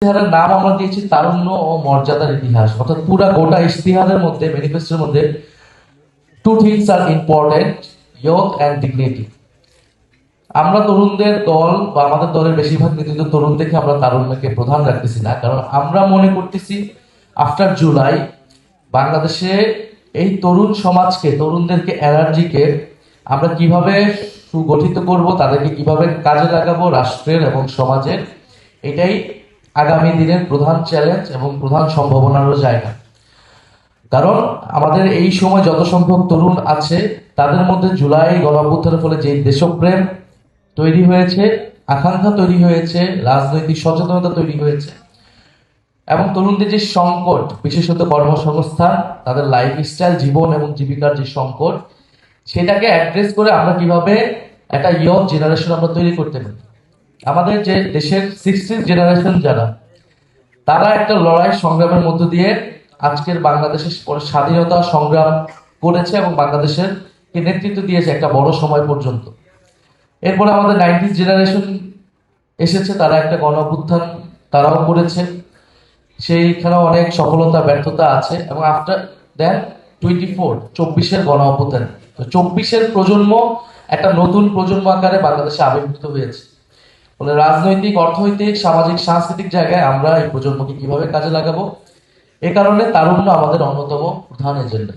ইশতেহারের নাম আমরা দিয়েছি তারুণ্য ও মর্যাদার ইতিহাস। অর্থাৎ পুরা গোটা ইশতেহারের মধ্যে ম্যানিফেস্টোর মধ্যে two things are important youth and dignity আমরা তরুণদের দল বা আমাদের দলের বেশিরভাগ নেতৃত্ব তরুণ দেখে আমরা তারুণ্যকে প্রধান রাখতেছি না। কারণ আমরা মনে করতেছি আফটার জুলাই বাংলাদেশে এই তরুণ সমাজকে, তরুণদেরকে এনার্জিকে আমরা কীভাবে সুগঠিত করব, তাদেরকে কীভাবে কাজে লাগাবো রাষ্ট্রের এবং সমাজের, এটাই আগামী দিনের প্রধান চ্যালেঞ্জ এবং প্রধান সম্ভাবনারও জায়গা। কারণ আমাদের এই সময় যত সংখ্যক তরুণ আছে, তাদের মধ্যে জুলাই গণঅভ্যুত্থানের ফলে যে দেশপ্রেম তৈরি হয়েছে, আকাঙ্ক্ষা তৈরি হয়েছে, রাজনৈতিক সচেতনতা তৈরি হয়েছে, এবং তরুণদের যে সংকট, বিশেষত কর্মসংস্থান তাদের লাইফস্টাইল জীবন এবং জীবিকার যে সংকট, সেটাকে অ্যাড্রেস করে আমরা কীভাবে একটা ইয়ং জেনারেশন আমরা তৈরি করতে পারি। আমাদের যে দেশের সিক্সটিন জেনারেশন যারা, তারা একটা লড়াই সংগ্রামের মধ্য দিয়ে আজকের বাংলাদেশের স্বাধীনতা সংগ্রাম করেছে এবং বাংলাদেশের কে নেতৃত্ব দিয়েছে একটা বড় সময় পর্যন্ত। এরপরে আমাদের নাইনটিস জেনারেশন এসেছে, তারা একটা গণ অভ্যুত্থান তারাও করেছে। সেইখানেও অনেক সফলতা, ব্যর্থতা আছে এবং আফটার দেন টোয়েন্টি ফোর চব্বিশের গণ অভ্যুত্থান তো চব্বিশের প্রজন্ম একটা নতুন প্রজন্ম আকারে বাংলাদেশে আবির্ভূত হয়েছে। ফলে রাজনৈতিক, অর্থনৈতিক, সামাজিক, সাংস্কৃতিক জায়গায় আমরা এই প্রজন্মকে কীভাবে কাজে লাগাবো? এ কারণে তারুণ্য আমাদের অন্যতম প্রধান এজেন্ডা।